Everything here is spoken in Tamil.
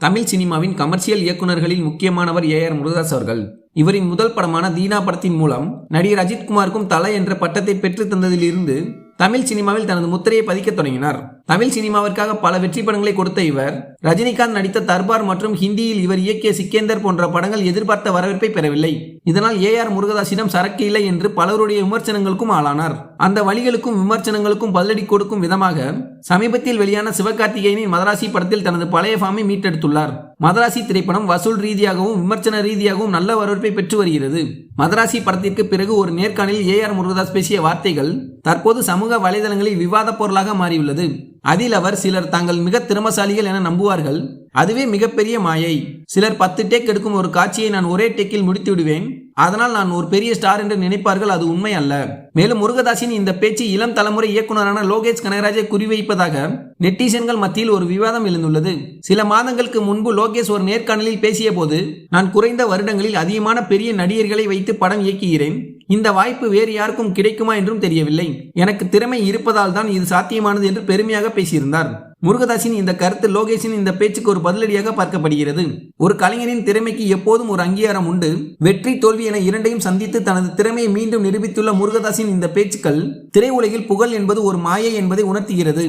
தமிழ் சினிமாவின் கமர்ஷியல் இயக்குநர்களில் முக்கியமானவர் ஏ ஆர் முருகதாஸ் அவர்கள். இவரின் முதல் படமான தீனா படத்தின் மூலம் நடிகர் அஜித்குமாருக்கும் தலை என்ற பட்டத்தை பெற்று தந்ததிலிருந்து தமிழ் சினிமாவில் தனது முத்திரையை பதிக்கத் தொடங்கினார். தமிழ் சினிமாவிற்காக பல வெற்றி படங்களை கொடுத்த இவர் ரஜினிகாந்த் நடித்த தர்பார் மற்றும் ஹிந்தியில் இவர் இயக்கிய சிக்கேந்தர் போன்ற படங்கள் எதிர்பார்த்த வரவேற்பை பெறவில்லை. இதனால் ஏ ஆர் முருகதாசிடம் சரக்கு இல்லை என்று பலருடைய விமர்சனங்களுக்கும் ஆளானார். அந்த வழிகளுக்கும் விமர்சனங்களுக்கும் பதிலடி கொடுக்கும் விதமாக சமீபத்தில் வெளியான சிவகார்த்திகேயனின் மதராசி படத்தில் தனது பழைய ஃபார்மை மீட்டெடுத்துள்ளார். மதராசி திரைப்படம் வசூல் ரீதியாகவும் விமர்சன ரீதியாகவும் நல்ல வரவேற்பை பெற்று வருகிறது. மதராசி படத்திற்கு பிறகு ஒரு நேர்காணலில் ஏ ஆர் முருகதாஸ் பேசிய வார்த்தைகள் தற்போது சமூக வலைதளங்களில் விவாதப் பொருளாக மாறியுள்ளது. அதில் அவர் சிலர் தாங்கள் மிக திறமசாலிகள் என நம்புவார்கள். அதுவே மிகப்பெரிய மாயை. சிலர் பத்து டேக் எடுக்கும் ஒரு காட்சியை நான் ஒரே டேக்கில் முடித்து விடுவேன். அதனால் நான் ஒரு பெரிய ஸ்டார் என்று நினைப்பார்கள் அது உண்மை அல்ல. மேலும் முருகதாசின் இந்த பேச்சு இளம் தலைமுறை இயக்குனரான லோகேஷ் கனகராஜை குறிவைப்பதாக நெட்டிசன்கள் மத்தியில் ஒரு விவாதம் எழுந்துள்ளது. சில மாதங்களுக்கு முன்பு லோகேஷ் ஒரு நேர்காணலில் பேசிய போது நான் குறைந்த வருடங்களில் அதிகமான பெரிய நடிகர்களை வைத்து படம் இயக்குகிறேன். இந்த வாய்ப்பு வேறு யாருக்கும் கிடைக்குமா என்றும் தெரியவில்லை. எனக்கு திறமை இருப்பதால் தான் இது சாத்தியமானது என்று பெருமையாக பேசியிருந்தார். முருகதாசின் இந்த கருத்து லோகேஷின் இந்த பேச்சுக்கு ஒரு பதிலடியாக பார்க்கப்படுகிறது. ஒரு கலைஞரின் திறமைக்கு எப்போதும் ஒரு அங்கீகாரம் உண்டு. வெற்றி தோல்வி என இரண்டையும் சந்தித்து தனது திறமையை மீண்டும் நிரூபித்துள்ள முருகதாசின் இந்த பேச்சுக்கள் திரையுலகில் புகழ் என்பது ஒரு மாயை என்பதை உணர்த்துகிறது.